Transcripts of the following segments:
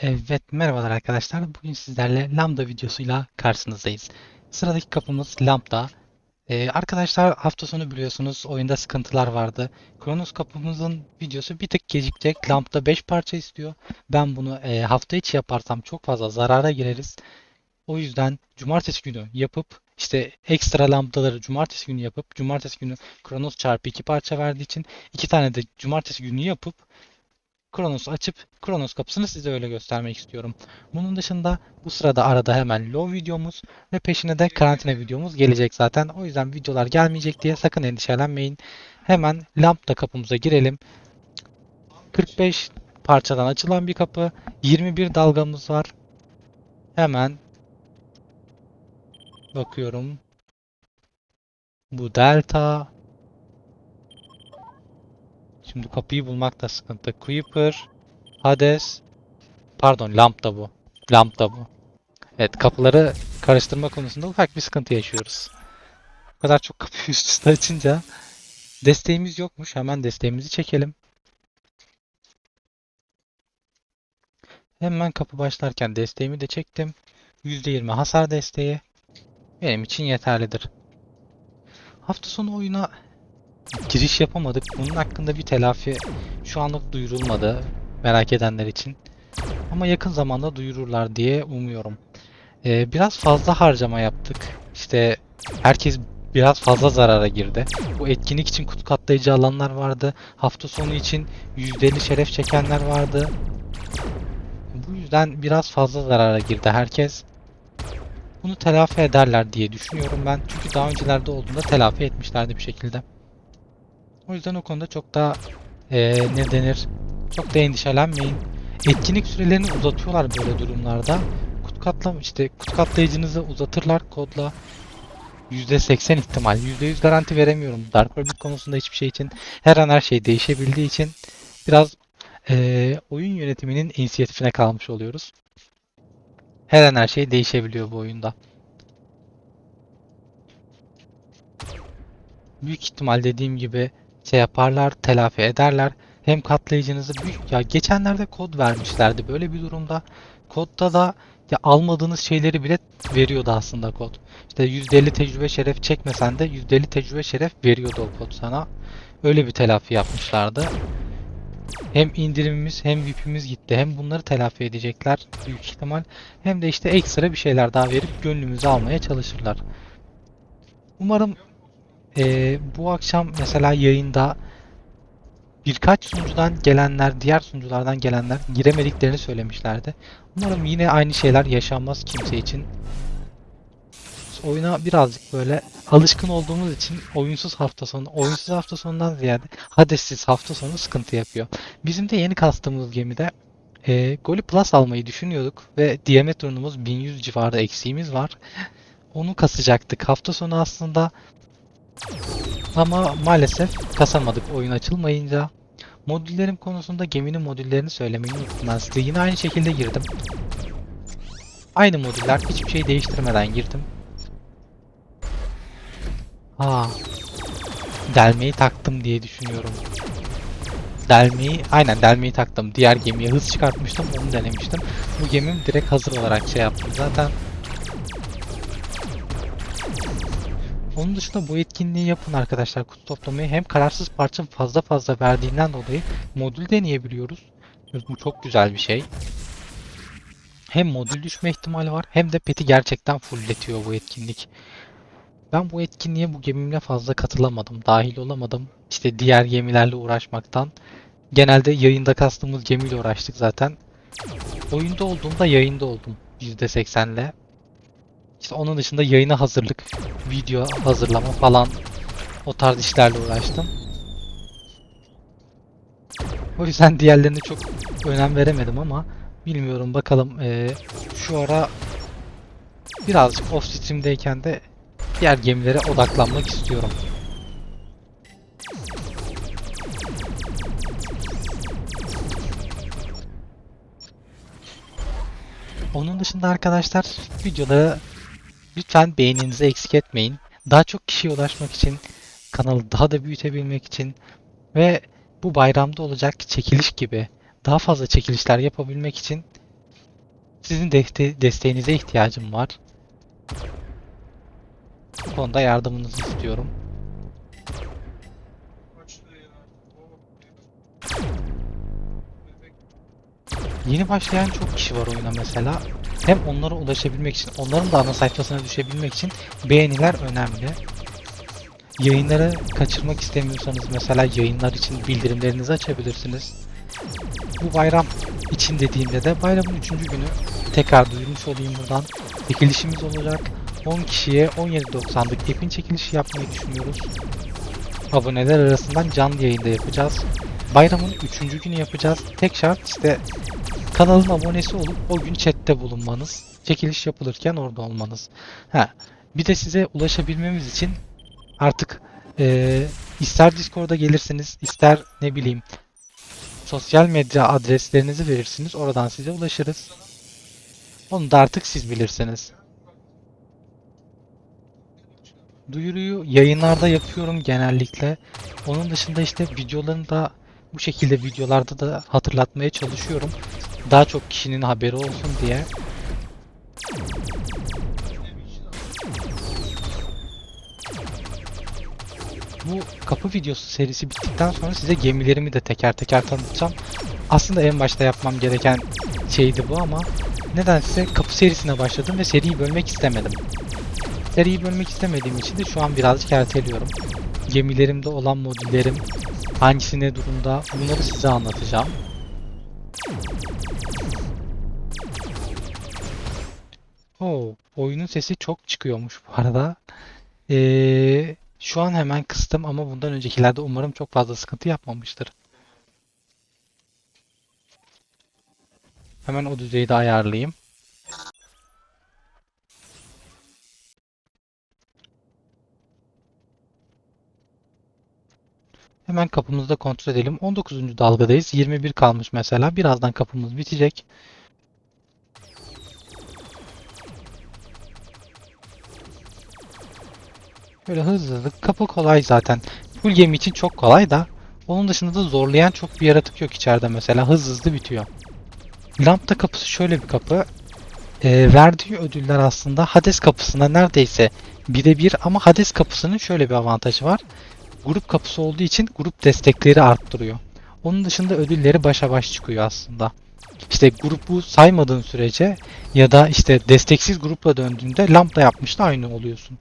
Evet, merhabalar arkadaşlar. Bugün sizlerle Lambda videosuyla karşınızdayız. Sıradaki kapımız Lambda. Ee, arkadaşlar hafta sonu biliyorsunuz oyunda sıkıntılar vardı. Kronos kapımızın videosu bir tık gecikecek. Lambda 5 parça istiyor. Ben bunu e, hafta içi yaparsam çok fazla zarara gireriz. O yüzden cumartesi günü yapıp işte ekstra lambdaları cumartesi günü yapıp cumartesi günü Kronos çarpı 2 parça verdiği için iki tane de cumartesi günü yapıp Kronos'u açıp Kronos kapısını size öyle göstermek istiyorum. Bunun dışında bu sırada arada hemen Low videomuz ve peşine de karantina videomuz gelecek zaten. O yüzden videolar gelmeyecek diye sakın endişelenmeyin. Hemen Lambda kapımıza girelim. 45 parçadan açılan bir kapı. 21 dalgamız var. Hemen bakıyorum. Bu delta. Şimdi kapıyı bulmak da sıkıntı. Creeper, Hades, pardon Lambda bu. Lambda bu. Evet kapıları karıştırma konusunda ufak bir sıkıntı yaşıyoruz. Bu kadar çok kapıyı üst üste açınca desteğimiz yokmuş. Hemen desteğimizi çekelim. Hemen kapı başlarken desteğimi de çektim. %20 hasar desteği benim için yeterlidir. Hafta sonu oyuna giriş yapamadık. Bunun hakkında bir telafi şu anlık duyurulmadı merak edenler için. Ama yakın zamanda duyururlar diye umuyorum. Ee, biraz fazla harcama yaptık. İşte herkes biraz fazla zarara girdi. Bu etkinlik için kutu katlayıcı alanlar vardı. Hafta sonu için %50 şeref çekenler vardı. Bu yüzden biraz fazla zarara girdi herkes. Bunu telafi ederler diye düşünüyorum ben. Çünkü daha öncelerde olduğunda telafi etmişlerdi bir şekilde. O yüzden o konuda çok da eee, ne denir? Çok da endişelenmeyin. Etkinlik sürelerini uzatıyorlar böyle durumlarda. Kutu katla işte kutu katlayıcınızı uzatırlar kodla. %80 ihtimal. %100 garanti veremiyorum. Dark Orbit konusunda hiçbir şey için her an her şey değişebildiği için biraz eee, oyun yönetiminin inisiyatifine kalmış oluyoruz. Her an her şey değişebiliyor bu oyunda. Büyük ihtimal dediğim gibi şey yaparlar, telafi ederler. Hem katlayıcınızı büyük ya geçenlerde kod vermişlerdi böyle bir durumda. Kodda da ya almadığınız şeyleri bile veriyordu aslında kod. İşte %50 tecrübe şeref çekmesen de %50 tecrübe şeref veriyordu o kod sana. Öyle bir telafi yapmışlardı. Hem indirimimiz hem VIP'imiz gitti. Hem bunları telafi edecekler büyük ihtimal. Hem de işte ekstra bir şeyler daha verip gönlümüzü almaya çalışırlar. Umarım ee, bu akşam mesela yayında birkaç sunucudan gelenler, diğer sunuculardan gelenler giremediklerini söylemişlerdi. Umarım yine aynı şeyler yaşanmaz kimse için. Oyuna birazcık böyle alışkın olduğumuz için oyunsuz hafta sonu, oyunsuz hafta sonundan ziyade Hades'siz hafta sonu sıkıntı yapıyor. Bizim de yeni kastığımız gemide e, Goli Plus almayı düşünüyorduk ve diametrumuz 1100 civarı eksiğimiz var. Onu kasacaktık. Hafta sonu aslında ama maalesef kasamadık oyun açılmayınca. Modüllerim konusunda geminin modüllerini söylemeyi unuttum. Yine aynı şekilde girdim. Aynı modüller hiçbir şey değiştirmeden girdim. Ha, delmeyi taktım diye düşünüyorum. Delmeyi, aynen delmeyi taktım. Diğer gemiye hız çıkartmıştım, onu denemiştim. Bu gemim direkt hazır olarak şey yaptım. Zaten Onun dışında bu etkinliği yapın arkadaşlar kutu toplamayı. Hem kararsız parça fazla fazla verdiğinden dolayı modül deneyebiliyoruz. Bu çok güzel bir şey. Hem modül düşme ihtimali var hem de peti gerçekten fullletiyor bu etkinlik. Ben bu etkinliğe bu gemimle fazla katılamadım. Dahil olamadım. İşte diğer gemilerle uğraşmaktan. Genelde yayında kastığımız gemiyle uğraştık zaten. Oyunda olduğumda yayında oldum. %80'le. İşte onun dışında yayına hazırlık, video hazırlama falan o tarz işlerle uğraştım. O yüzden diğerlerine çok önem veremedim ama bilmiyorum bakalım eee, şu ara birazcık off stream'deyken de diğer gemilere odaklanmak istiyorum. Onun dışında arkadaşlar videoda lütfen beğeninizi eksik etmeyin. Daha çok kişiye ulaşmak için, kanalı daha da büyütebilmek için ve bu bayramda olacak çekiliş gibi daha fazla çekilişler yapabilmek için Sizin de- desteğinize ihtiyacım var. Bu konuda yardımınızı istiyorum. Yeni başlayan çok kişi var oyuna mesela. Hem onlara ulaşabilmek için, onların da ana sayfasına düşebilmek için beğeniler önemli. Yayınları kaçırmak istemiyorsanız mesela yayınlar için bildirimlerinizi açabilirsiniz. Bu bayram için dediğimde de bayramın 3. günü tekrar duyurmuş olayım buradan. Çekilişimiz olacak. 10 kişiye 17.90'lık epin çekilişi yapmayı düşünüyoruz. Aboneler arasından canlı yayında yapacağız. Bayramın 3. günü yapacağız. Tek şart işte kanalın abonesi olup o gün chatte bulunmanız. Çekiliş yapılırken orada olmanız. Ha, bir de size ulaşabilmemiz için artık eee, ister Discord'a gelirsiniz, ister ne bileyim sosyal medya adreslerinizi verirsiniz. Oradan size ulaşırız. Onu da artık siz bilirsiniz. Duyuruyu yayınlarda yapıyorum genellikle. Onun dışında işte videolarını da bu şekilde videolarda da hatırlatmaya çalışıyorum. Daha çok kişinin haberi olsun diye. Bu kapı videosu serisi bittikten sonra size gemilerimi de teker teker tanıtacağım. Aslında en başta yapmam gereken şeydi bu ama nedense kapı serisine başladım ve seriyi bölmek istemedim. Seriyi bölmek istemediğim için de şu an birazcık erteliyorum. Gemilerimde olan modüllerim hangisi ne durumda bunları size anlatacağım. Oo, oyunun sesi çok çıkıyormuş bu arada. Ee, şu an hemen kıstım ama bundan öncekilerde umarım çok fazla sıkıntı yapmamıştır. Hemen o düzeyi de ayarlayayım. Hemen kapımızı da kontrol edelim. 19. dalgadayız. 21 kalmış mesela. Birazdan kapımız bitecek. Böyle hızlı hızlı. Kapı kolay zaten. Full gemi için çok kolay da. Onun dışında da zorlayan çok bir yaratık yok içeride mesela. Hızlı hızlı bitiyor. Lambda kapısı şöyle bir kapı. Ee, verdiği ödüller aslında Hades kapısına neredeyse birebir ama Hades kapısının şöyle bir avantajı var. Grup kapısı olduğu için grup destekleri arttırıyor. Onun dışında ödülleri başa baş çıkıyor aslında. İşte grubu saymadığın sürece ya da işte desteksiz grupla döndüğünde lambda yapmış da aynı oluyorsun.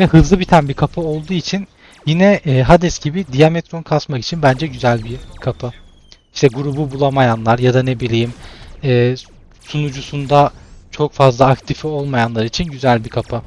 Ve hızlı biten bir kapı olduğu için yine e, Hades gibi Diametron kasmak için bence güzel bir kapı. İşte grubu bulamayanlar ya da ne bileyim e, sunucusunda çok fazla aktifi olmayanlar için güzel bir kapı.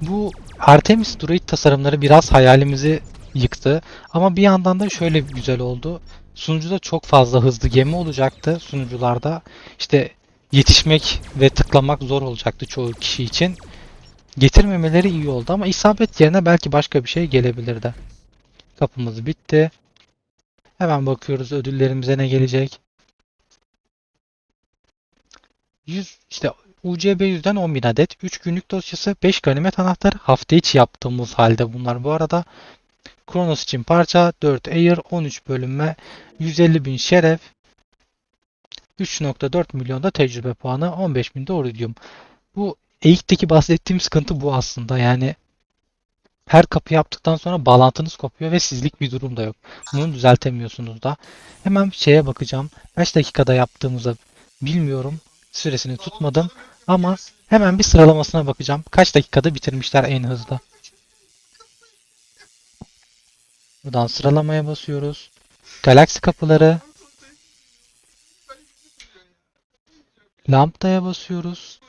Bu Artemis Druid tasarımları biraz hayalimizi yıktı. Ama bir yandan da şöyle güzel oldu. Sunucuda çok fazla hızlı gemi olacaktı sunucularda. İşte yetişmek ve tıklamak zor olacaktı çoğu kişi için. Getirmemeleri iyi oldu ama isabet yerine belki başka bir şey gelebilirdi. Kapımız bitti. Hemen bakıyoruz ödüllerimize ne gelecek. 100 işte UCB 100'den 10.000 adet, 3 günlük dosyası, 5 ganimet anahtarı, hafta içi yaptığımız halde bunlar bu arada. Kronos için parça, 4 Air, 13 bölünme, 150.000 şeref, 3.4 milyonda tecrübe puanı, 15.000 de iridium. Bu Eik'teki bahsettiğim sıkıntı bu aslında. Yani her kapı yaptıktan sonra bağlantınız kopuyor ve sizlik bir durum da yok. Bunu düzeltemiyorsunuz da. Hemen şeye bakacağım. Kaç dakikada yaptığımızı bilmiyorum. Süresini tutmadım. Ama hemen bir sıralamasına bakacağım. Kaç dakikada bitirmişler en hızlı. Buradan sıralamaya basıyoruz. Galaksi kapıları. Lambda'ya basıyoruz.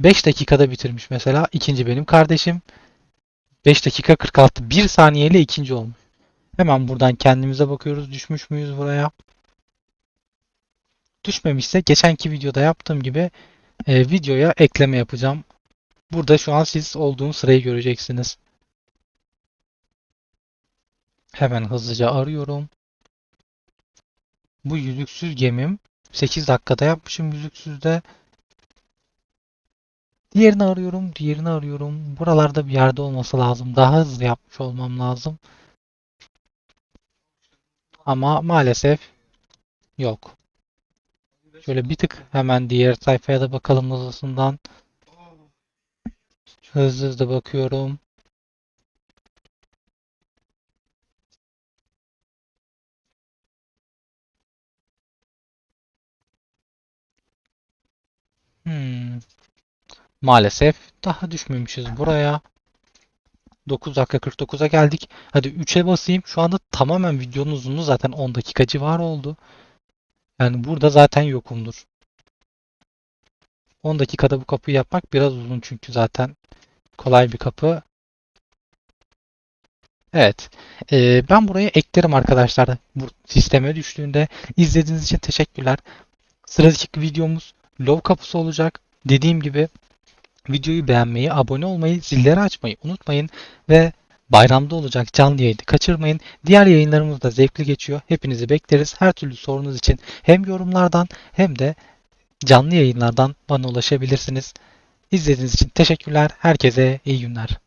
5 dakikada bitirmiş mesela. İkinci benim kardeşim. 5 dakika 46. 1 saniyeyle ikinci olmuş. Hemen buradan kendimize bakıyoruz. Düşmüş müyüz buraya? Düşmemişse geçenki videoda yaptığım gibi e, videoya ekleme yapacağım. Burada şu an siz olduğum sırayı göreceksiniz. Hemen hızlıca arıyorum. Bu yüzüksüz gemim. 8 dakikada yapmışım yüzüksüzde. Diğerini arıyorum, diğerini arıyorum. Buralarda bir yerde olması lazım. Daha hızlı yapmış olmam lazım. Ama maalesef Yok. Şöyle bir tık hemen diğer sayfaya da bakalım hızlısından. Hızlı hızlı bakıyorum. Maalesef daha düşmemişiz buraya. 9 dakika 49'a geldik. Hadi 3'e basayım. Şu anda tamamen videonun uzunluğu zaten 10 dakika civarı oldu. Yani burada zaten yokumdur. 10 dakikada bu kapıyı yapmak biraz uzun çünkü zaten kolay bir kapı. Evet. Ee, ben buraya eklerim arkadaşlar. Bu sisteme düştüğünde. İzlediğiniz için teşekkürler. Sıradaki videomuz love kapısı olacak. Dediğim gibi videoyu beğenmeyi, abone olmayı, zilleri açmayı unutmayın ve bayramda olacak canlı yayını kaçırmayın. Diğer yayınlarımız da zevkli geçiyor. Hepinizi bekleriz. Her türlü sorunuz için hem yorumlardan hem de canlı yayınlardan bana ulaşabilirsiniz. İzlediğiniz için teşekkürler. Herkese iyi günler.